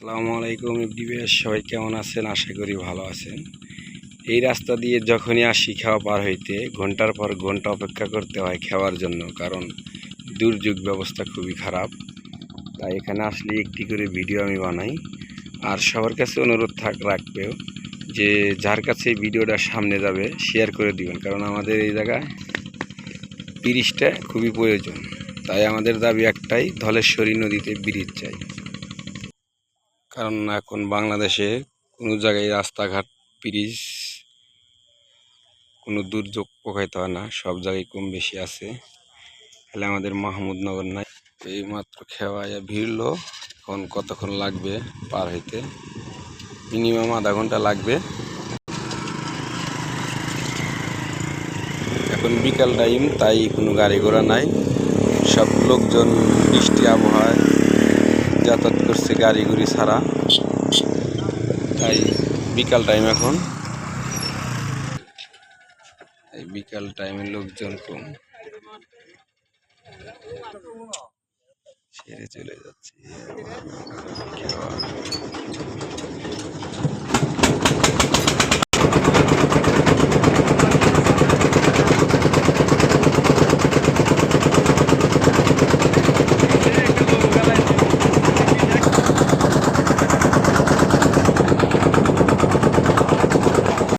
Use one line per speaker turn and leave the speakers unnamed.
আসসালামু আলাইকুম ইবডিবিএস সবাই কেমন আছেন? আশা করি ভালো আছেন। এই রাস্তা দিয়ে যখনই আসি খাওয়া পার হইতে, ঘণ্টার পর ঘণ্টা অপেক্ষা করতে হয় খাওয়ার জন্য, কারণ দুর্যোগ ব্যবস্থা খুবই খারাপ। তাই এখানে আসলে একটি করে ভিডিও আমি বানাই। আর সবার কাছে অনুরোধ থাক রাখবেও যে যার কাছে ভিডিওটা সামনে যাবে শেয়ার করে দিবেন। কারণ আমাদের এই জায়গায় ব্রিজটা খুবই প্রয়োজন। তাই আমাদের দাবি একটাই, ধলেশ্বরী নদীতে ব্রিজ চাই। কারণ এখন বাংলাদেশে কোনো জায়গায় রাস্তাঘাট, ব্রিজ কোনো দুর্যোগ পোকাইতে হয় না, সব জায়গায় কম বেশি আছে। তাহলে আমাদের মাহমুদনগর নাই। এই মাত্র খেওয়াইয়া ভিড়লো, এখন কতক্ষণ লাগবে পার হইতে? মিনিমাম আধা ঘণ্টা লাগবে। এখন বিকাল টাইম, তাই কোনো গাড়ি ঘোড়া নাই। সব লোকজন বৃষ্টি আবহাওয়ায়। যাতায়াত করছে গাড়ি গুড়ি ছাড়া। তাই বিকাল টাইম এখন। এই বিকাল টাইমে লোকজন কম। সেরে চলে যাচ্ছে।